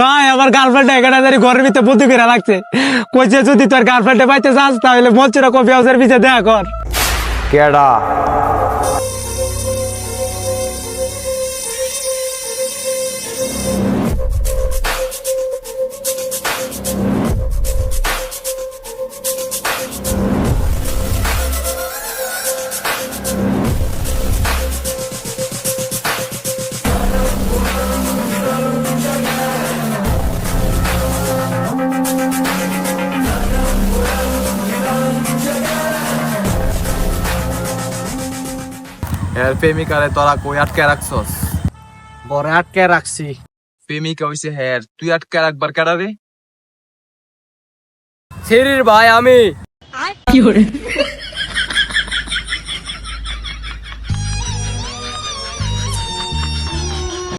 ভাই, আমার গার্লফ্রেন্ড এখানে জানি ঘরের ভিতরে বুদ্ধি করে লাগছে কইছে, যদি তোর গার্লফ্রেন্ডে পাইতে চাস, তাহলে মঞ্চেরা কফি হাউসের পিছিয়ে দেখা কর। কেডা? এর প্রেমিকারে তোরা কই আটকে রাখছস? বড় আটকে রাখছি। প্রেমিকা হইছে হ্যার তুই আটকে রাখবার কেডা রে? ছেড়ির ভাই আমি।